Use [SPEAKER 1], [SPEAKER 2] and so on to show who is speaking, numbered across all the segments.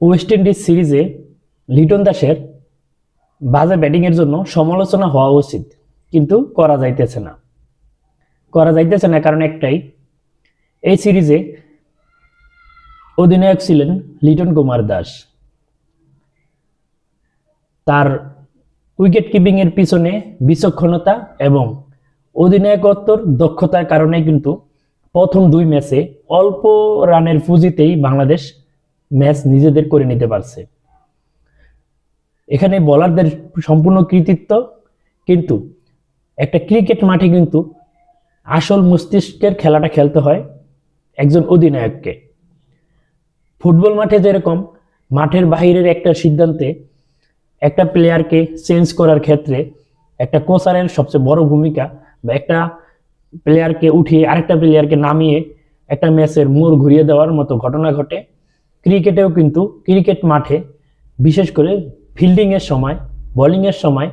[SPEAKER 1] West Indies সিরিজে লিটন দাসের বাজে ব্যাটিংয়ের জন্য সমালোচনা হওয়া উচিত। কিন্তু করা যাইতেছে না। করা যাইতেছে না কারণ একটাই, এই সিরিজে অধিনায়ক ছিলেন লিটন কুমার দাস। তার উইকেট কিপিংয়ের পিছনে বিচক্ষণতা এবং অধিনায়কত্বর দক্ষতার কারণে কিন্তু প্রথম দুই ম্যাচে অল্প রানের পুঁজিতেই বাংলাদেশ ম্যাচ নিজেদের করে নিতে পারছে। এখানে বলারদের সম্পূর্ণ কৃতিত্ব, কিন্তু একটা ক্রিকেট মাঠে কিন্তু আসল মস্তিষ্কের খেলাটা খেলতে হয় একজন অধিনায়ককে। ফুটবল মাঠে যেরকম, মাঠের বাহিরের একটা সিদ্ধান্তে একটা প্লেয়ারকে চেঞ্জ করার ক্ষেত্রে একটা কোচারের সবচেয়ে বড় ভূমিকা বা একটা প্লেয়ারকে উঠিয়ে আরেকটা প্লেয়ারকে নামিয়ে একটা ম্যাচের মোড় ঘুরিয়ে দেওয়ার মতো ঘটনা ঘটে। ক্রিকেটেও কিন্তু ক্রিকেট মাঠে, বিশেষ করে ফিল্ডিংয়ের সময় বোলিংয়ের সময়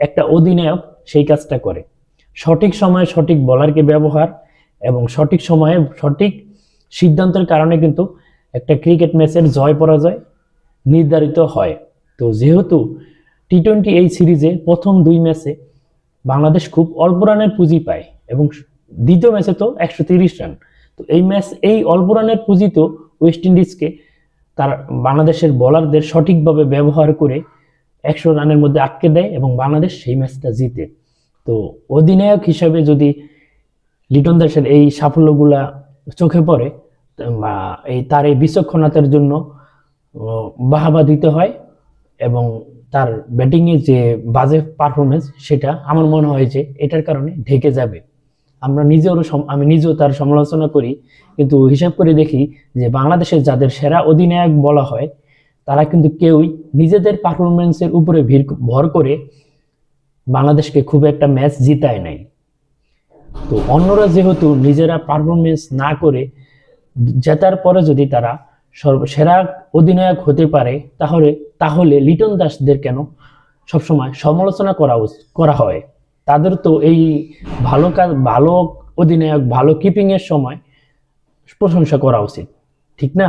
[SPEAKER 1] একটা অধিনায়ক সেই কাজটা করে। সঠিক সময়ে সঠিক বলারকে ব্যবহার এবং সঠিক সময়ে সঠিক সিদ্ধান্তের কারণে কিন্তু একটা ক্রিকেট ম্যাচের জয় পরাজয় নির্ধারিত হয়। তো যেহেতু টি টোয়েন্টি এই সিরিজে প্রথম দুই ম্যাচে বাংলাদেশ খুব অল্প রানের পুঁজি পায় এবং দ্বিতীয় ম্যাচে তো একশো রান। তো এই ম্যাচ, এই অল্প রানের পুঁজি তো ওয়েস্ট ইন্ডিজকে তার বাংলাদেশের বোলারদের সঠিকভাবে ব্যবহার করে একশো রানের মধ্যে আটকে দেয় এবং বাংলাদেশ সেই ম্যাচটা জিতে। তো অধিনায়ক হিসাবে যদি লিটন দাসের এই সাফল্যগুলা চোখে পড়ে, বা এই তার এই বিচক্ষণতার জন্য বাহাবা দিতে হয় এবং তার ব্যাটিংয়ে যে বাজে পারফরমেন্স সেটা আমার মনে হয় যে এটার কারণে ঢেকে যাবে। আমরা সম- আমি নিজেও তার সমালোচনা করি। কিন্তু হিসাব করে দেখি যে বাংলাদেশের যাদের সেরা অধিনায়ক বলা হয়, তারা কিন্তু কেউই নিজেদের পারফরমেন্সের উপরে ভিড়, ভর করে বাংলাদেশকে খুব একটা ম্যাচ জিতায় নাই। তো অন্যরা যেহেতু নিজেরা পারফরমেন্স না করে, জেতার পরে যদি তারা সেরা অধিনায়ক হতে পারে, তাহলে তাহলে লিটন দাসদের কেন সবসময় সমালোচনা করা করা হয়? তাদের তো এই ভালো কাজ, ভালো অধিনায়ক, ভালো কিপিংয়ের সময় প্রশংসা করা উচিত, ঠিক না?